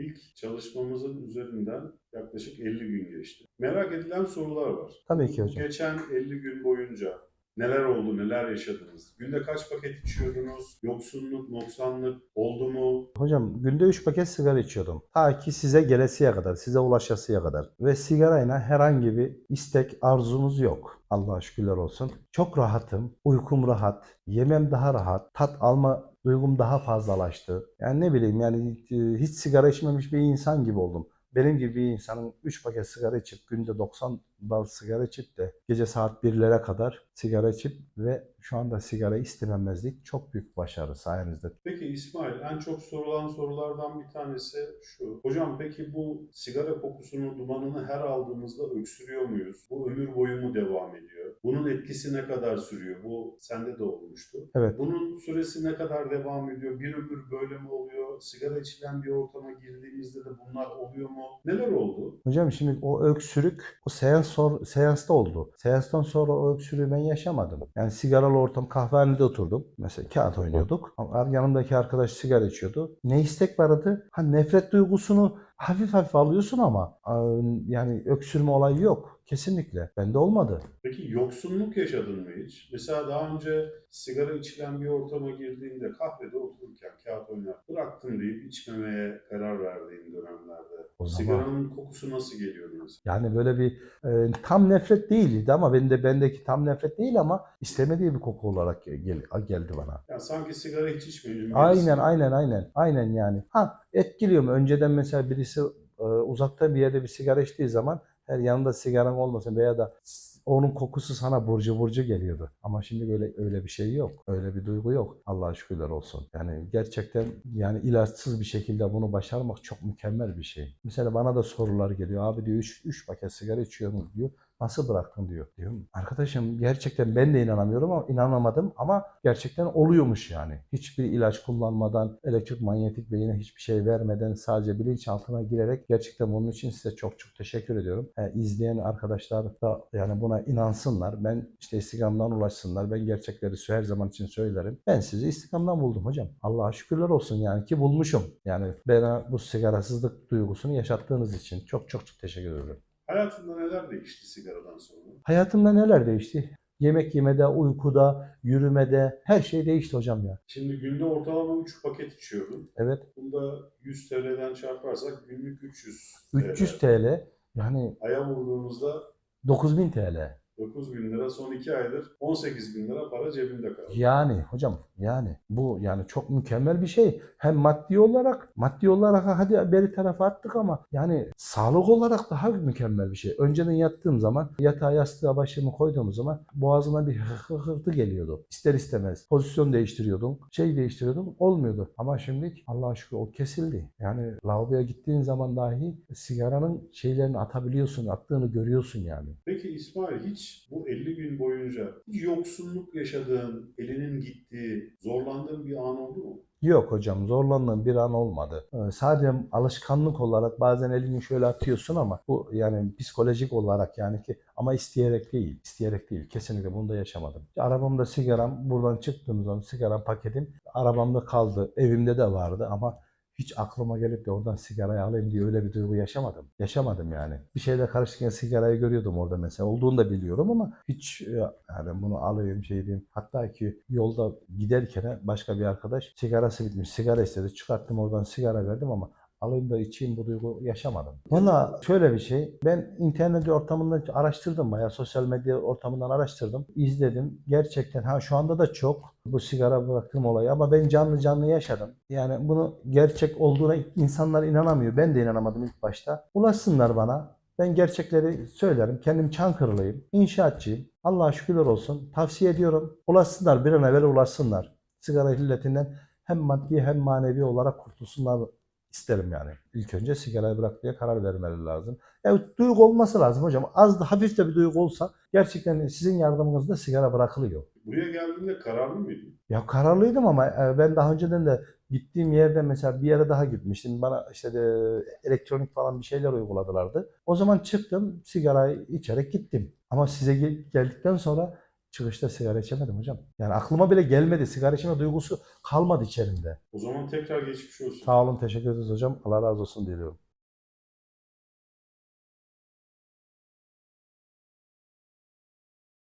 İlk çalışmamızın üzerinden yaklaşık 50 gün geçti. Merak edilen sorular var. Tabii ki hocam. Geçen 50 gün boyunca neler oldu, neler yaşadınız? Günde kaç paket içiyordunuz? Yoksunluk, noksanlık oldu mu? Hocam günde 3 paket sigara içiyordum. Ta ki size gelesiye kadar, size ulaşasıya kadar. Ve sigarayla herhangi bir istek, arzumuz yok. Allah'a şükürler olsun. Çok rahatım, uykum rahat, yemem daha rahat, tat alma duygum daha fazlalaştı. Yani ne bileyim yani e, hiç sigara içmemiş bir insan gibi oldum. Benim gibi bir insanın 3 paket sigara içip günde 90 bal sigara içip de gece saat 1'lere kadar sigara içip ve şu anda sigara istememezlik çok büyük başarı sayenizde. Peki İsmail, en çok sorulan sorulardan bir tanesi şu. Hocam peki bu sigara kokusunu, dumanını her aldığımızda öksürüyor muyuz? Bu ömür boyu mu devam ediyor? Bunun etkisi ne kadar sürüyor? Bu sende de olmuştu. Evet. Bunun süresi ne kadar devam ediyor? Bir ömür böyle mi oluyor? Sigara içilen bir ortama girdiğimizde de bunlar oluyor mu? Neler oldu? Hocam şimdi o öksürük o seans sor, seansta oldu. Seanstan sonra o öksürüğü ben yaşamadım. Yani sigaralı ortam kahvehanede oturdum. Mesela kağıt oynuyorduk. Yanımdaki arkadaş sigara içiyordu. Ne istek vardı? Ha nefret duygusunu hafif hafif alıyorsun ama yani öksürme olayı yok. Kesinlikle. Bende olmadı. Peki yoksunluk yaşadın mı hiç? Mesela daha önce sigara içilen bir ortama girdiğinde kahvede otururken kağıt oynar bıraktım deyip içmemeye karar verdiğin dönemlerde O zaman- sigaranın kokusu nasıl geliyordu mesela? Yani böyle bir e, tam nefret değildi ama bende bendeki tam nefret değil ama istemediği bir koku olarak gel, geldi bana. Yani sanki sigara hiç içmeyelim. Aynen aynen aynen. Aynen yani. Ha etkiliyor mu? Önceden mesela birisi e, uzakta bir yerde bir sigara içtiği zaman her yanında sigaran olmasın veya da onun kokusu sana burcu burcu geliyordu. Ama şimdi böyle öyle bir şey yok. Öyle bir duygu yok. Allah'a şükürler olsun. Yani gerçekten yani ilaçsız bir şekilde bunu başarmak çok mükemmel bir şey. Mesela bana da sorular geliyor. Abi diyor 3 paket sigara içiyorum diyor. Nasıl bıraktın diyor. Diyorum arkadaşım gerçekten ben de inanamıyorum ama inanamadım ama gerçekten oluyormuş yani. Hiçbir ilaç kullanmadan, elektrik manyetik beyine hiçbir şey vermeden sadece bilinçaltına girerek gerçekten bunun için size çok çok teşekkür ediyorum. E, izleyen arkadaşlar da yani buna inansınlar. Ben işte Instagram'dan ulaşsınlar. Ben gerçekleri her zaman için söylerim. Ben sizi Instagram'dan buldum hocam. Allah'a şükürler olsun yani ki bulmuşum. Yani bana bu sigarasızlık duygusunu yaşattığınız için çok çok çok teşekkür ederim. Hayatında neler değişti sigaradan sonra? Hayatımda neler değişti? Yemek yemede, uykuda, yürümede her şey değişti hocam ya. Şimdi günde ortalama 3 paket içiyordum. Evet. Bunda 100 TL'den çarparsak günlük 300 300 TL yani Aya vurduğumuzda 9000 TL. 9 bin lira son 2 aydır 18 bin lira para cebimde kaldı. Yani hocam yani bu yani çok mükemmel bir şey. Hem maddi olarak maddi olarak hadi beri tarafa attık ama yani sağlık olarak daha mükemmel bir şey. Önceden yattığım zaman yatağa yastığa başımı koyduğum zaman boğazıma bir hırtı geliyordu. İster istemez. Pozisyon değiştiriyordum. Şey değiştiriyordum. Olmuyordu. Ama şimdi Allah'a şükür o kesildi. Yani lavaboya gittiğin zaman dahi sigaranın şeylerini atabiliyorsun. Attığını görüyorsun yani. Peki İsmail hiç bu 50 gün boyunca hiç yoksunluk yaşadığın, elinin gittiği, zorlandığın bir an oldu mu? Yok hocam zorlandığım bir an olmadı. Ee, Sadece alışkanlık olarak bazen elini şöyle atıyorsun ama bu yani psikolojik olarak yani ki ama isteyerek değil. isteyerek değil. Kesinlikle bunu da yaşamadım. Arabamda sigaram buradan çıktığım zaman sigaram paketim arabamda kaldı. Evimde de vardı ama hiç aklıma gelip de oradan sigarayı alayım diye öyle bir duygu yaşamadım. Yaşamadım yani. Bir şeyle karışırken sigarayı görüyordum orada mesela. Olduğunu da biliyorum ama hiç e, yani bunu alayım şey diyeyim. Hatta ki yolda giderken başka bir arkadaş sigarası bitmiş. Sigara istedi. Çıkarttım oradan sigara verdim ama alayım da içeyim bu duygu yaşamadım. Valla şöyle bir şey. Ben internet ortamında araştırdım bayağı. Sosyal medya ortamından araştırdım. izledim. Gerçekten ha şu anda da çok bu sigara bıraktım olayı ama ben canlı canlı yaşadım. Yani bunu gerçek olduğuna insanlar inanamıyor. Ben de inanamadım ilk başta. Ulaşsınlar bana. Ben gerçekleri söylerim. Kendim Çankırılıyım. İnşaatçıyım. Allah'a şükürler olsun. Tavsiye ediyorum. Ulaşsınlar. Bir an evvel ulaşsınlar. Sigara illetinden hem maddi hem manevi olarak kurtulsunlar isterim yani. İlk önce sigarayı bırakmaya karar vermeleri lazım. Evet duygu olması lazım hocam. Az da hafif de bir duygu olsa gerçekten sizin yardımınızla sigara bırakılıyor. Buraya geldiğinde kararlı mıydın? Ya kararlıydım ama e, ben daha önceden de gittiğim yerde mesela bir yere daha gitmiştim. Bana işte de elektronik falan bir şeyler uyguladılardı. O zaman çıktım sigarayı içerek gittim. Ama size gel- geldikten sonra Çıkışta sigara içemedim hocam. Yani aklıma bile gelmedi. Sigara içme duygusu kalmadı içerimde. O zaman tekrar geçmiş olsun. Sağ olun, teşekkür ederiz hocam. Allah razı olsun diliyorum.